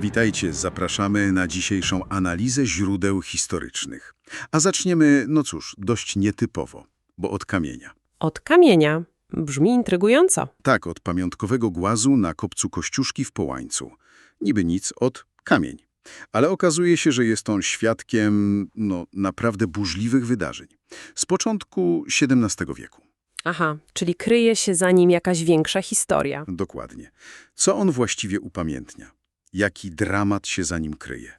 Witajcie, zapraszamy na dzisiejszą analizę źródeł historycznych. A zaczniemy, no cóż, dość nietypowo, bo od kamienia. Od kamienia. Brzmi intrygująco. Tak, od pamiątkowego głazu na kopcu Kościuszki w Połańcu. Niby nic, od kamień. Ale okazuje się, że jest on świadkiem, no, naprawdę burzliwych wydarzeń. Z początku XVII wieku. Aha, czyli kryje się za nim jakaś większa historia. Dokładnie. Co on właściwie upamiętnia? Jaki dramat się za nim kryje?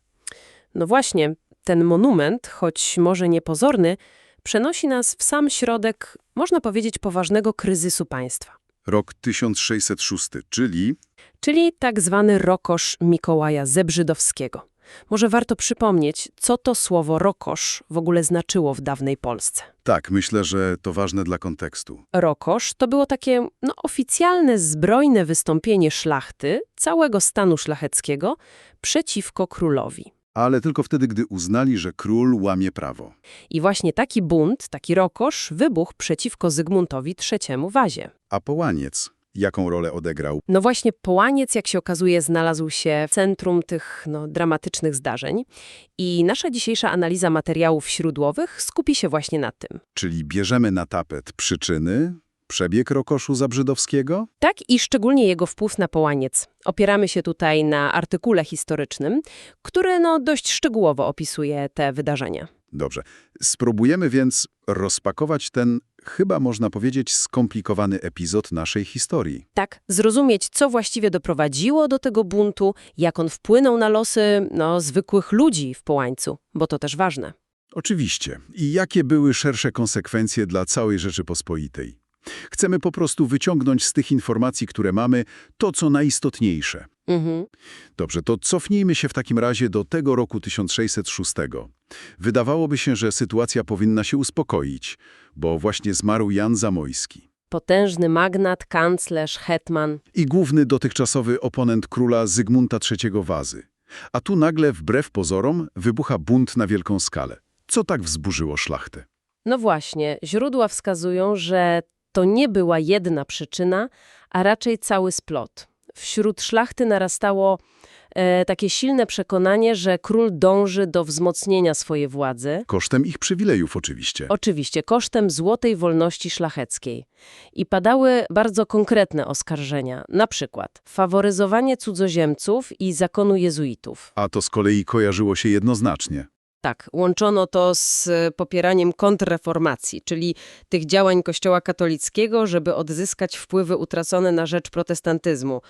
No właśnie, ten monument, choć może niepozorny, przenosi nas w sam środek, można powiedzieć, poważnego kryzysu państwa. Rok 1606, czyli Czyli tak zwany rokosz Mikołaja Zebrzydowskiego. Może warto przypomnieć, co to słowo rokosz w ogóle znaczyło w dawnej Polsce. Tak, myślę, że to ważne dla kontekstu. Rokosz to było takie no, oficjalne, zbrojne wystąpienie szlachty, całego stanu szlacheckiego, przeciwko królowi. Ale tylko wtedy, gdy uznali, że król łamie prawo. I właśnie taki bunt, taki rokosz wybuchł przeciwko Zygmuntowi III Wazie. A Połaniec, jaką rolę odegrał? No właśnie Połaniec, jak się okazuje, znalazł się w centrum tych no, dramatycznych zdarzeń i nasza dzisiejsza analiza materiałów źródłowych skupi się właśnie na tym. Czyli bierzemy na tapet przyczyny, przebieg rokoszu zabrzydowskiego? Tak i szczególnie jego wpływ na Połaniec. Opieramy się tutaj na artykule historycznym, który no, dość szczegółowo opisuje te wydarzenia. Dobrze. Spróbujemy więc rozpakować ten, chyba można powiedzieć, skomplikowany epizod naszej historii. Tak, zrozumieć, co właściwie doprowadziło do tego buntu, jak on wpłynął na losy no, zwykłych ludzi w Połańcu, bo to też ważne. Oczywiście. I jakie były szersze konsekwencje dla całej Rzeczypospolitej? Chcemy po prostu wyciągnąć z tych informacji, które mamy, to, co najistotniejsze. Mhm. Dobrze, to cofnijmy się w takim razie do tego roku 1606. Wydawałoby się, że sytuacja powinna się uspokoić, bo właśnie zmarł Jan Zamojski. Potężny magnat, kanclerz, hetman. I główny dotychczasowy oponent króla Zygmunta III Wazy. A tu nagle, wbrew pozorom, wybucha bunt na wielką skalę. Co tak wzburzyło szlachtę? No właśnie, źródła wskazują, że to nie była jedna przyczyna, a raczej cały splot. Wśród szlachty narastało e, takie silne przekonanie, że król dąży do wzmocnienia swojej władzy, Kosztem ich przywilejów oczywiście. oczywiście kosztem złotej wolności szlacheckiej. I padały bardzo konkretne oskarżenia, na przykład faworyzowanie cudzoziemców i zakonu jezuitów. A to z kolei kojarzyło się jednoznacznie. Tak, łączono to z e, popieraniem kontrreformacji, czyli tych działań Kościoła katolickiego, żeby odzyskać wpływy utracone na rzecz protestantyzmu.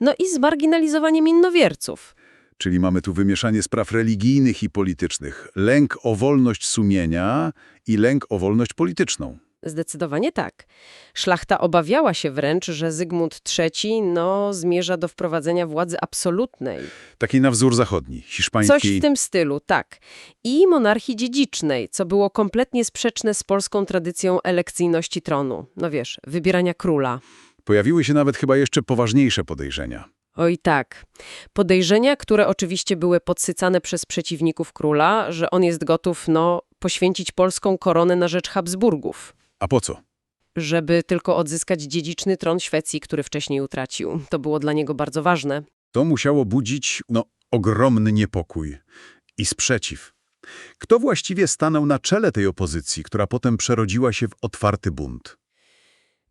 No i z marginalizowaniem innowierców. Czyli mamy tu wymieszanie spraw religijnych i politycznych. Lęk o wolność sumienia i lęk o wolność polityczną. Zdecydowanie tak. Szlachta obawiała się wręcz, że Zygmunt III no, zmierza do wprowadzenia władzy absolutnej. Takiej na wzór zachodni, hiszpańskiej. Coś w tym stylu, tak. I monarchii dziedzicznej, co było kompletnie sprzeczne z polską tradycją elekcyjności tronu. No wiesz, wybierania króla. Pojawiły się nawet chyba jeszcze poważniejsze podejrzenia. Oj tak. Podejrzenia, które oczywiście były podsycane przez przeciwników króla, że on jest gotów, no, poświęcić polską koronę na rzecz Habsburgów, A po co? żeby tylko odzyskać dziedziczny tron Szwecji, który wcześniej utracił. To było dla niego bardzo ważne. To musiało budzić, no, ogromny niepokój i sprzeciw. Kto właściwie stanął na czele tej opozycji, która potem przerodziła się w otwarty bunt?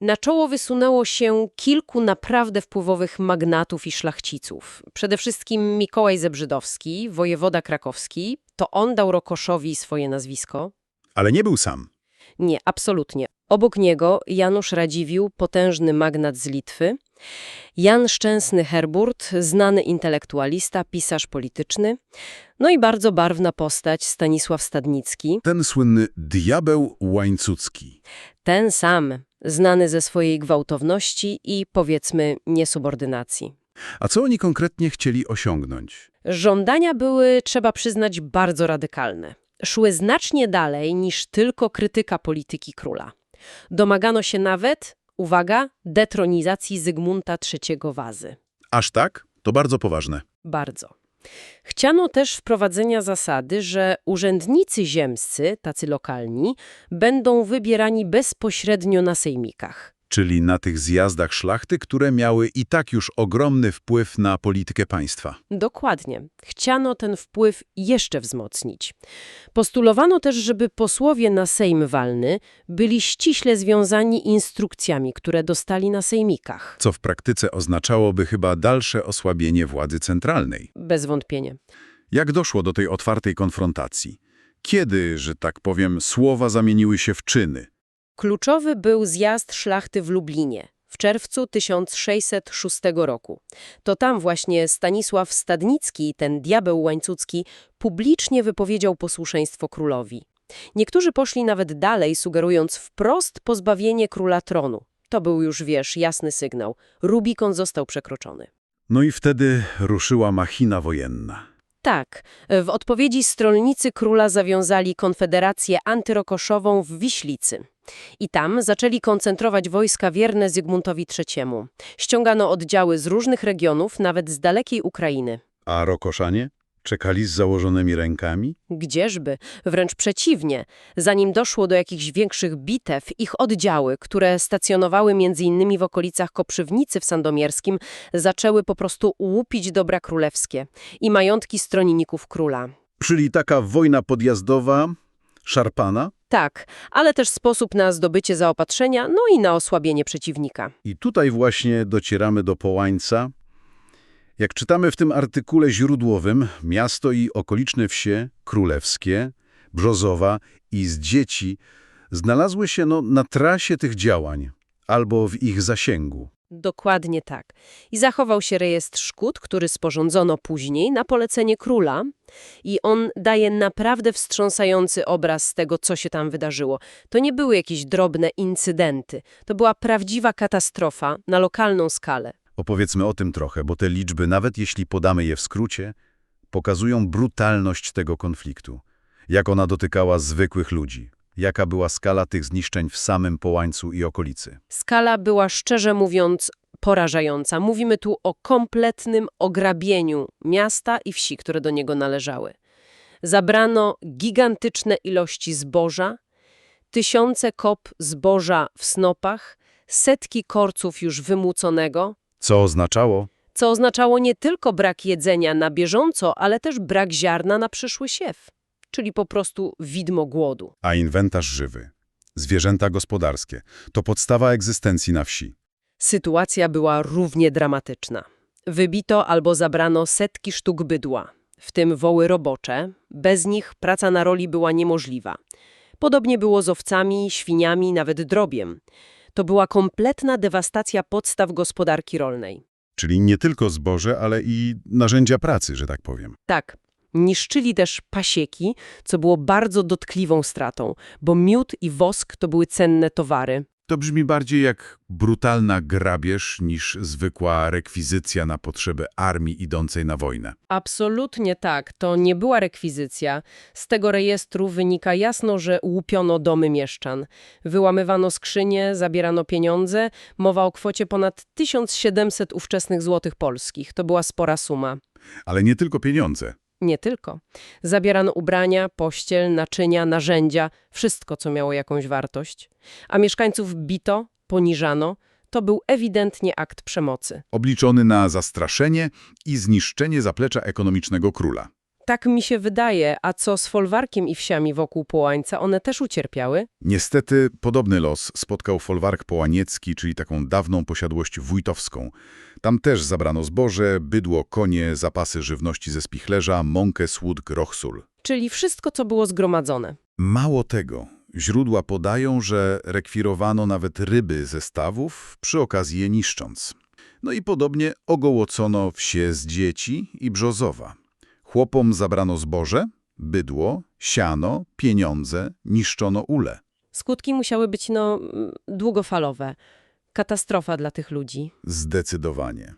Na czoło wysunęło się kilku naprawdę wpływowych magnatów i szlachciców. Przede wszystkim Mikołaj Zebrzydowski, wojewoda krakowski. To on dał Rokoszowi swoje nazwisko. Ale nie był sam. Nie, absolutnie. Obok niego Janusz Radziwiłł, potężny magnat z Litwy, Jan Szczęsny Herburt, znany intelektualista, pisarz polityczny, no i bardzo barwna postać Stanisław Stadnicki, Ten słynny diabeł łańcucki. ten sam, znany ze swojej gwałtowności i, powiedzmy, niesubordynacji. A co oni konkretnie chcieli osiągnąć? Żądania były, trzeba przyznać, bardzo radykalne. Szły znacznie dalej niż tylko krytyka polityki króla. Domagano się nawet, uwaga, detronizacji Zygmunta III Wazy. Aż tak? To bardzo poważne. Bardzo. Chciano też wprowadzenia zasady, że urzędnicy ziemscy, tacy lokalni, będą wybierani bezpośrednio na sejmikach. Czyli na tych zjazdach szlachty, które miały i tak już ogromny wpływ na politykę państwa. Dokładnie. Chciano ten wpływ jeszcze wzmocnić. Postulowano też, żeby posłowie na Sejm walny byli ściśle związani instrukcjami, które dostali na sejmikach. Co w praktyce oznaczałoby chyba dalsze osłabienie władzy centralnej. Bez wątpienia. Jak doszło do tej otwartej konfrontacji? Kiedy, że tak powiem, słowa zamieniły się w czyny? Kluczowy był zjazd szlachty w Lublinie w czerwcu 1606 roku. To tam właśnie Stanisław Stadnicki, ten diabeł łańcucki, publicznie wypowiedział posłuszeństwo królowi. Niektórzy poszli nawet dalej, sugerując wprost pozbawienie króla tronu. To był już, wiesz, jasny sygnał. Rubikon został przekroczony. No i wtedy ruszyła machina wojenna. Tak, w odpowiedzi stronnicy króla zawiązali konfederację antyrokoszową w Wiślicy. I tam zaczęli koncentrować wojska wierne Zygmuntowi III. Ściągano oddziały z różnych regionów, nawet z dalekiej Ukrainy. A Rokoszanie? Czekali z założonymi rękami? Gdzieżby? Wręcz przeciwnie. Zanim doszło do jakichś większych bitew, ich oddziały, które stacjonowały m.in. w okolicach Koprzywnicy w Sandomierskim, zaczęły po prostu łupić dobra królewskie i majątki stronników króla. Czyli taka wojna podjazdowa, szarpana? Tak, ale też sposób na zdobycie zaopatrzenia, no i na osłabienie przeciwnika. I tutaj właśnie docieramy do Połańca. Jak czytamy w tym artykule źródłowym, miasto i okoliczne wsie królewskie, Brzozowa i z dzieci znalazły się no, na trasie tych działań albo w ich zasięgu. Dokładnie tak. I zachował się rejestr szkód, który sporządzono później na polecenie króla i on daje naprawdę wstrząsający obraz tego, co się tam wydarzyło. To nie były jakieś drobne incydenty. To była prawdziwa katastrofa na lokalną skalę. Opowiedzmy o tym trochę, bo te liczby, nawet jeśli podamy je w skrócie, pokazują brutalność tego konfliktu. Jak ona dotykała zwykłych ludzi. Jaka była skala tych zniszczeń w samym Połańcu i okolicy. Skala była szczerze mówiąc porażająca. Mówimy tu o kompletnym ograbieniu miasta i wsi, które do niego należały. Zabrano gigantyczne ilości zboża, tysiące kop zboża w snopach, setki korców już wymuconego, Co oznaczało? co oznaczało nie tylko brak jedzenia na bieżąco, ale też brak ziarna na przyszły siew, czyli po prostu widmo głodu. A inwentarz żywy. Zwierzęta gospodarskie. To podstawa egzystencji na wsi. Sytuacja była równie dramatyczna. Wybito albo zabrano setki sztuk bydła, w tym woły robocze. Bez nich praca na roli była niemożliwa. Podobnie było z owcami, świniami, nawet drobiem. To była kompletna dewastacja podstaw gospodarki rolnej. Czyli nie tylko zboże, ale i narzędzia pracy, że tak powiem. Tak, niszczyli też pasieki, co było bardzo dotkliwą stratą, bo miód i wosk to były cenne towary. To brzmi bardziej jak brutalna grabież niż zwykła rekwizycja na potrzeby armii idącej na wojnę. Absolutnie tak, to nie była rekwizycja. Z tego rejestru wynika jasno, że łupiono domy mieszczan. Wyłamywano skrzynie, zabierano pieniądze, mowa o kwocie ponad 1700 ówczesnych złotych polskich. To była spora suma. Ale nie tylko pieniądze. Nie tylko. Zabierano ubrania, pościel, naczynia, narzędzia, wszystko, co miało jakąś wartość. A mieszkańców bito, poniżano. To był ewidentnie akt przemocy. Obliczony na zastraszenie i zniszczenie zaplecza ekonomicznego króla. Tak mi się wydaje, a co z folwarkiem i wsiami wokół Połańca, one też ucierpiały? Niestety podobny los spotkał folwark połaniecki, czyli taką dawną posiadłość wójtowską. Tam też zabrano zboże, bydło, konie, zapasy żywności ze spichlerza, mąkę, słód, groch, sól. Czyli wszystko, co było zgromadzone. Mało tego, źródła podają, że rekwirowano nawet ryby ze stawów, przy okazji je niszcząc. No i podobnie ogołocono wsie z dzieci i brzozowa. Chłopom zabrano zboże, bydło, siano, pieniądze, niszczono ule. Skutki musiały być, no, długofalowe. Katastrofa dla tych ludzi. Zdecydowanie.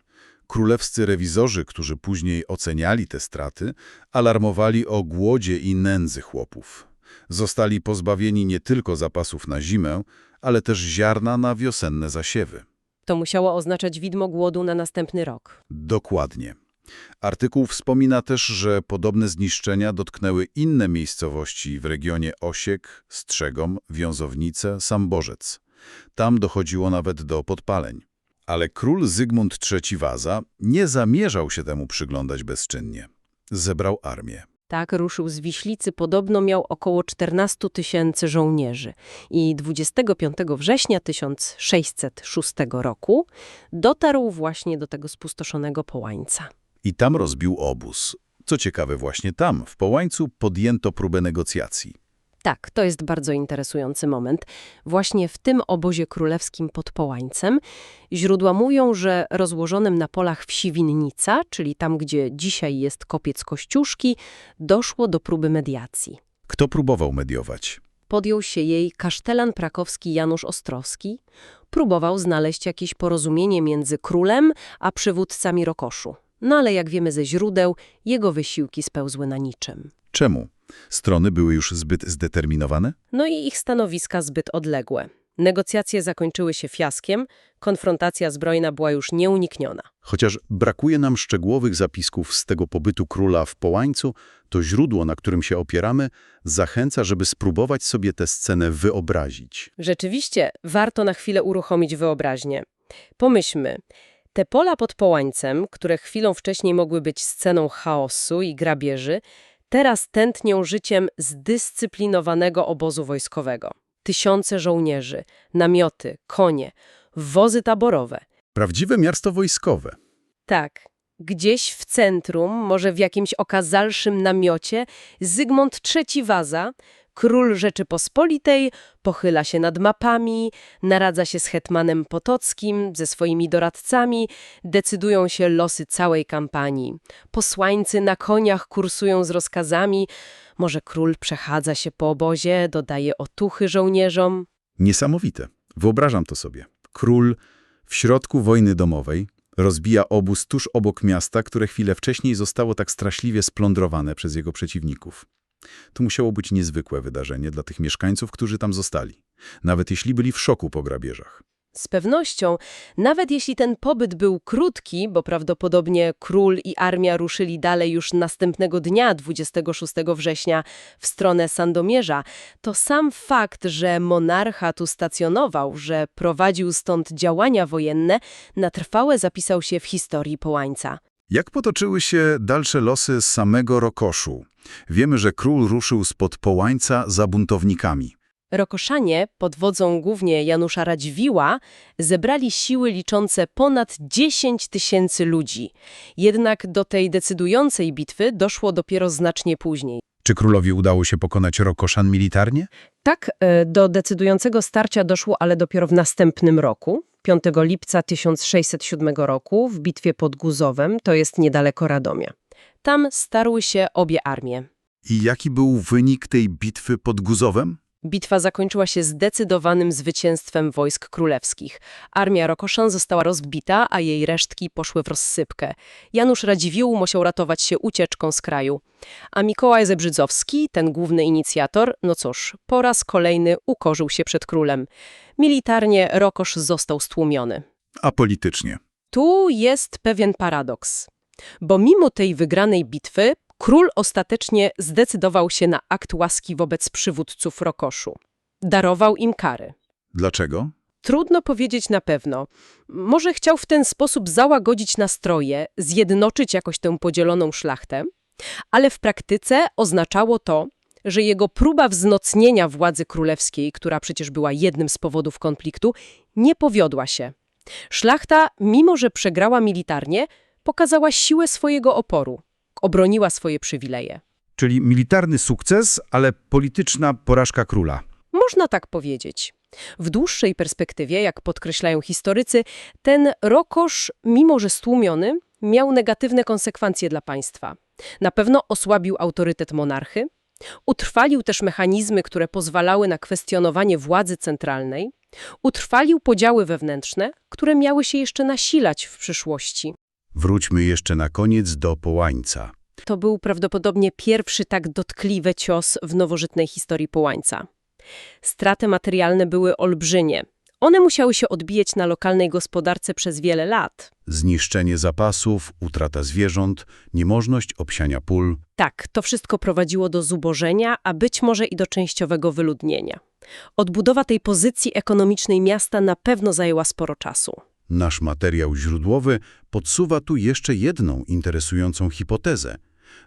Królewscy rewizorzy, którzy później oceniali te straty, alarmowali o głodzie i nędzy chłopów. Zostali pozbawieni nie tylko zapasów na zimę, ale też ziarna na wiosenne zasiewy. To musiało oznaczać widmo głodu na następny rok. Dokładnie. Artykuł wspomina też, że podobne zniszczenia dotknęły inne miejscowości w regionie Osiek, Strzegom, Wiązownice, Samborzec. Tam dochodziło nawet do podpaleń. Ale król Zygmunt III Waza nie zamierzał się temu przyglądać bezczynnie. Zebrał armię. Tak ruszył z Wiślicy, podobno miał około 14 tysięcy żołnierzy i 25 września 1606 roku dotarł właśnie do tego spustoszonego Połańca. I tam rozbił obóz. Co ciekawe, właśnie tam, w Połańcu, podjęto próbę negocjacji. Tak, to jest bardzo interesujący moment. Właśnie w tym obozie królewskim pod Połańcem źródła mówią, że rozłożonym na polach wsi Winnica, czyli tam, gdzie dzisiaj jest kopiec Kościuszki, doszło do próby mediacji. Kto próbował mediować? Podjął się jej kasztelan prakowski Janusz Ostrowski. Próbował znaleźć jakieś porozumienie między królem a przywódcami Rokoszu. No ale jak wiemy ze źródeł, jego wysiłki spełzły na niczym. Czemu? Strony były już zbyt zdeterminowane? No i ich stanowiska zbyt odległe. Negocjacje zakończyły się fiaskiem, konfrontacja zbrojna była już nieunikniona. Chociaż brakuje nam szczegółowych zapisków z tego pobytu króla w Połańcu, to źródło, na którym się opieramy, zachęca, żeby spróbować sobie tę scenę wyobrazić. Rzeczywiście, warto na chwilę uruchomić wyobraźnię. Pomyślmy, te pola pod Połańcem, które chwilą wcześniej mogły być sceną chaosu i grabieży, teraz tętnią życiem zdyscyplinowanego obozu wojskowego. Tysiące żołnierzy, namioty, konie, wozy taborowe. Prawdziwe miasto wojskowe. Tak, gdzieś w centrum, może w jakimś okazalszym namiocie, Zygmunt III Waza, król Rzeczypospolitej, pochyla się nad mapami, naradza się z hetmanem Potockim, ze swoimi doradcami, decydują się losy całej kampanii. Posłańcy na koniach kursują z rozkazami, może król przechadza się po obozie, dodaje otuchy żołnierzom. Niesamowite. Wyobrażam to sobie. Król w środku wojny domowej rozbija obóz tuż obok miasta, które chwilę wcześniej zostało tak straszliwie splądrowane przez jego przeciwników. To musiało być niezwykłe wydarzenie dla tych mieszkańców, którzy tam zostali, nawet jeśli byli w szoku po grabieżach. Z pewnością, nawet jeśli ten pobyt był krótki, bo prawdopodobnie król i armia ruszyli dalej już następnego dnia, 26 września, w stronę Sandomierza, to sam fakt, że monarcha tu stacjonował, że prowadził stąd działania wojenne, na trwałe zapisał się w historii Połańca. Jak potoczyły się dalsze losy samego Rokoszu? Wiemy, że król ruszył spod Połańca za buntownikami. Rokoszanie, pod wodzą głównie Janusza Radziwiła, zebrali siły liczące ponad 10 tysięcy ludzi. Jednak do tej decydującej bitwy doszło dopiero znacznie później. Czy królowi udało się pokonać Rokoszan militarnie? Tak, e, do decydującego starcia doszło, ale dopiero w następnym roku, 5 lipca 1607 roku, w bitwie pod Guzowem, to jest niedaleko Radomia. Tam starły się obie armie. I jaki był wynik tej bitwy pod Guzowem? Bitwa zakończyła się zdecydowanym zwycięstwem wojsk królewskich. Armia Rokoszan została rozbita, a jej resztki poszły w rozsypkę. Janusz Radziwiłł musiał ratować się ucieczką z kraju. A Mikołaj Zebrzydzowski, ten główny inicjator, no cóż, po raz kolejny ukorzył się przed królem. Militarnie Rokosz został stłumiony. A politycznie? Tu jest pewien paradoks. Bo mimo tej wygranej bitwy, król ostatecznie zdecydował się na akt łaski wobec przywódców Rokoszu. Darował im kary. Dlaczego? Trudno powiedzieć na pewno. Może chciał w ten sposób załagodzić nastroje, zjednoczyć jakoś tę podzieloną szlachtę, ale w praktyce oznaczało to, że jego próba wzmocnienia władzy królewskiej, która przecież była jednym z powodów konfliktu, nie powiodła się. Szlachta, mimo że przegrała militarnie, pokazała siłę swojego oporu, obroniła swoje przywileje. Czyli militarny sukces, ale polityczna porażka króla. Można tak powiedzieć. W dłuższej perspektywie, jak podkreślają historycy, ten rokosz, mimo że stłumiony, miał negatywne konsekwencje dla państwa. Na pewno osłabił autorytet monarchy, utrwalił też mechanizmy, które pozwalały na kwestionowanie władzy centralnej, utrwalił podziały wewnętrzne, które miały się jeszcze nasilać w przyszłości. Wróćmy jeszcze na koniec do Połańca. To był prawdopodobnie pierwszy tak dotkliwy cios w nowożytnej historii Połańca. Straty materialne były olbrzymie. One musiały się odbijać na lokalnej gospodarce przez wiele lat. Zniszczenie zapasów, utrata zwierząt, niemożność obsiania pól. Tak, to wszystko prowadziło do zubożenia, a być może i do częściowego wyludnienia. Odbudowa tej pozycji ekonomicznej miasta na pewno zajęła sporo czasu. Nasz materiał źródłowy podsuwa tu jeszcze jedną interesującą hipotezę.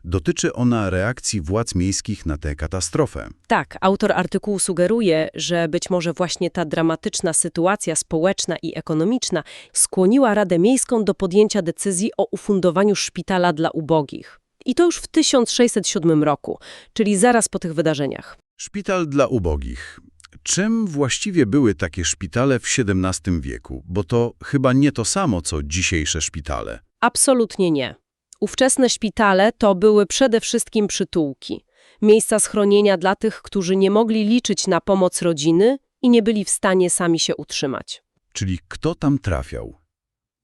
Dotyczy ona reakcji władz miejskich na tę katastrofę. Tak, autor artykułu sugeruje, że być może właśnie ta dramatyczna sytuacja społeczna i ekonomiczna skłoniła Radę Miejską do podjęcia decyzji o ufundowaniu szpitala dla ubogich. I to już w 1607 roku, czyli zaraz po tych wydarzeniach. Szpital dla ubogich. Czym właściwie były takie szpitale w XVII wieku? Bo to chyba nie to samo, co dzisiejsze szpitale. Absolutnie nie. Ówczesne szpitale to były przede wszystkim przytułki. Miejsca schronienia dla tych, którzy nie mogli liczyć na pomoc rodziny i nie byli w stanie sami się utrzymać. Czyli kto tam trafiał?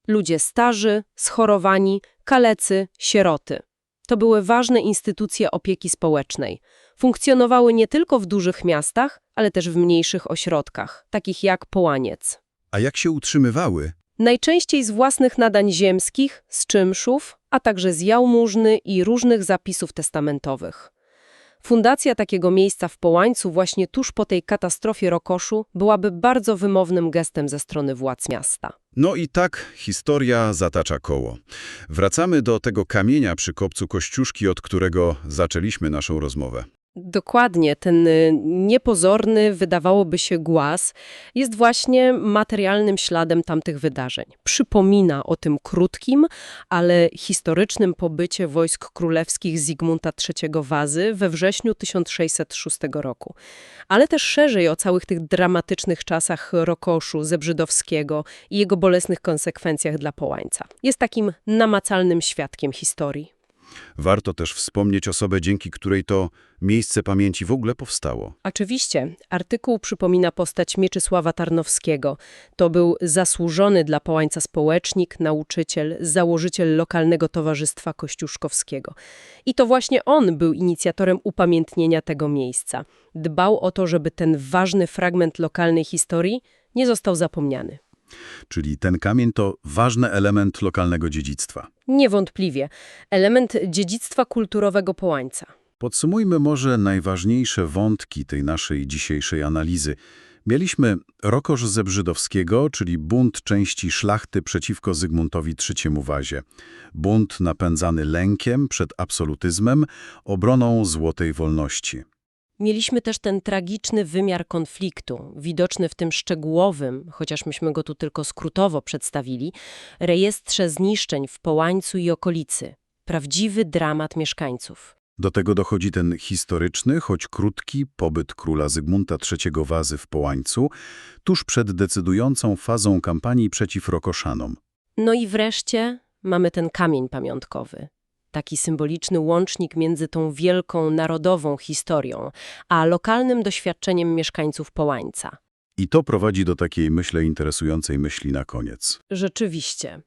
Ludzie starzy, schorowani, kalecy, sieroty. To były ważne instytucje opieki społecznej. Funkcjonowały nie tylko w dużych miastach, ale też w mniejszych ośrodkach, takich jak Połaniec. A jak się utrzymywały? Najczęściej z własnych nadań ziemskich, z czymszów, a także z jałmużny i różnych zapisów testamentowych. Fundacja takiego miejsca w Połańcu właśnie tuż po tej katastrofie Rokoszu byłaby bardzo wymownym gestem ze strony władz miasta. No i tak historia zatacza koło. Wracamy do tego kamienia przy kopcu Kościuszki, od którego zaczęliśmy naszą rozmowę. Dokładnie, ten y, niepozorny, wydawałoby się głaz, jest właśnie materialnym śladem tamtych wydarzeń. Przypomina o tym krótkim, ale historycznym pobycie wojsk królewskich Zygmunta III Wazy we wrześniu 1606 roku. Ale też szerzej o całych tych dramatycznych czasach Rokoszu, Zebrzydowskiego i jego bolesnych konsekwencjach dla Połańca. Jest takim namacalnym świadkiem historii. Warto też wspomnieć osobę, dzięki której to miejsce pamięci w ogóle powstało. Oczywiście, artykuł przypomina postać Mieczysława Tarnowskiego. To był zasłużony dla Połańca społecznik, nauczyciel, założyciel lokalnego towarzystwa kościuszkowskiego. I to właśnie on był inicjatorem upamiętnienia tego miejsca. Dbał o to, żeby ten ważny fragment lokalnej historii nie został zapomniany. Czyli ten kamień to ważny element lokalnego dziedzictwa. Niewątpliwie, element dziedzictwa kulturowego Połańca. Podsumujmy może najważniejsze wątki tej naszej dzisiejszej analizy. Mieliśmy Rokosz Zebrzydowskiego, czyli bunt części szlachty przeciwko Zygmuntowi III Wazie. Bunt napędzany lękiem przed absolutyzmem, obroną złotej wolności. Mieliśmy też ten tragiczny wymiar konfliktu, widoczny w tym szczegółowym, chociaż myśmy go tu tylko skrótowo przedstawili, rejestrze zniszczeń w Połańcu i okolicy. Prawdziwy dramat mieszkańców. Do tego dochodzi ten historyczny, choć krótki pobyt króla Zygmunta III Wazy w Połańcu, tuż przed decydującą fazą kampanii przeciw Rokoszanom. No i wreszcie mamy ten kamień pamiątkowy. Taki symboliczny łącznik między tą wielką narodową historią, a lokalnym doświadczeniem mieszkańców Połańca. I to prowadzi do takiej, myślę, interesującej myśli na koniec. Rzeczywiście.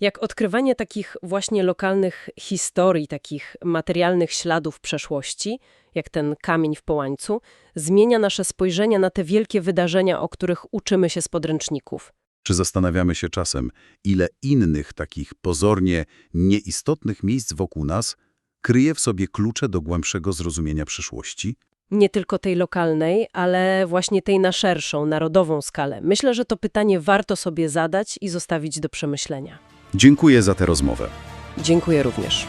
Jak odkrywanie takich właśnie lokalnych historii, takich materialnych śladów przeszłości, jak ten kamień w Połańcu, zmienia nasze spojrzenie na te wielkie wydarzenia, o których uczymy się z podręczników. Czy zastanawiamy się czasem, ile innych takich pozornie nieistotnych miejsc wokół nas kryje w sobie klucze do głębszego zrozumienia przyszłości? Nie tylko tej lokalnej, ale właśnie tej na szerszą, narodową skalę. Myślę, że to pytanie warto sobie zadać i zostawić do przemyślenia. Dziękuję za tę rozmowę. Dziękuję również.